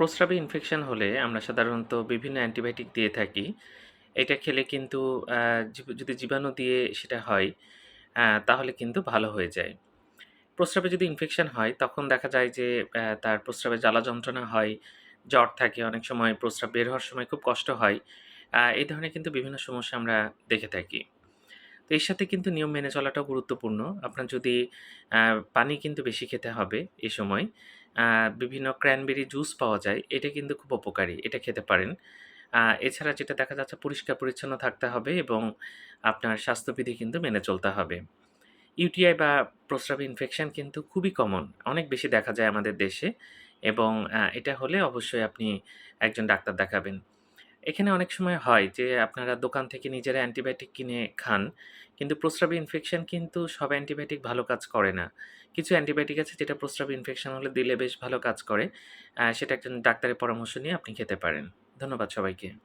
প্রস্রাবে infection হলে আমরা সাধারণত বিভিন্ন অ্যান্টিবায়োটিক দিয়ে থাকি। এটা খেলে কিন্তু যদি জীবাণু দিয়ে সেটা হয়, তাহলে কিন্তু ভালো হয়ে যায়। প্রস্রাবে যদি ইনফেকশন হয় তখন দেখা যায় যে তার প্রস্রাবে জ্বালা যন্ত্রণা হয়, জ্বর থাকে, অনেক সময় প্রস্রাব বের হওয়ার সময় খুব কষ্ট হয়। এই ধরনের কিন্তু বিভিন্ন সমস্যা আমরা দেখে থাকি। তো এর সাথে কিন্তু নিয়ম মেনে চলাটাও গুরুত্বপূর্ণ। আপনার যদি পানি কিন্তু বেশি খেতে হবে এ সময়। বিভিন্ন ক্র্যানবেরি জুস পাওয়া যায়। এটা কিন্তু খুব উপকারী। এটা খেতে পারেন। এছাড়া যেটা দেখা যাচ্ছে পরিষ্কার-পরিচ্ছন্ন থাকতে হবে এবং আপনার স্বাস্থ্যবিধি কিন্তু মেনে চলতে হবে। ইউটিআই বা প্রস্রাব ইনফেকশান কিন্তু খুবই কমন। অনেক বেশি দেখা যায় আমাদের দেশে এবং এটা হলে অবশ্যই আপনি একজন ডাক্তার দেখাবেন। এখানে অনেক সময় হয় যে, আপনারা দোকান থেকে নিজেরা অ্যান্টিবায়োটিক কিনে খান। কিন্তু প্রস্রাবে ইনফেকশন কিন্তু সব অ্যান্টিবায়োটিক ভালো কাজ করে না। কিছু অ্যান্টিবায়োটিক আছে যেটা প্রস্রাবে ইনফেকশন হলে দিলে বেশ ভালো কাজ করে। সেটা একজন ডাক্তারের পরামর্শ নিয়ে আপনি খেতে পারেন। ধন্যবাদ সবাইকে।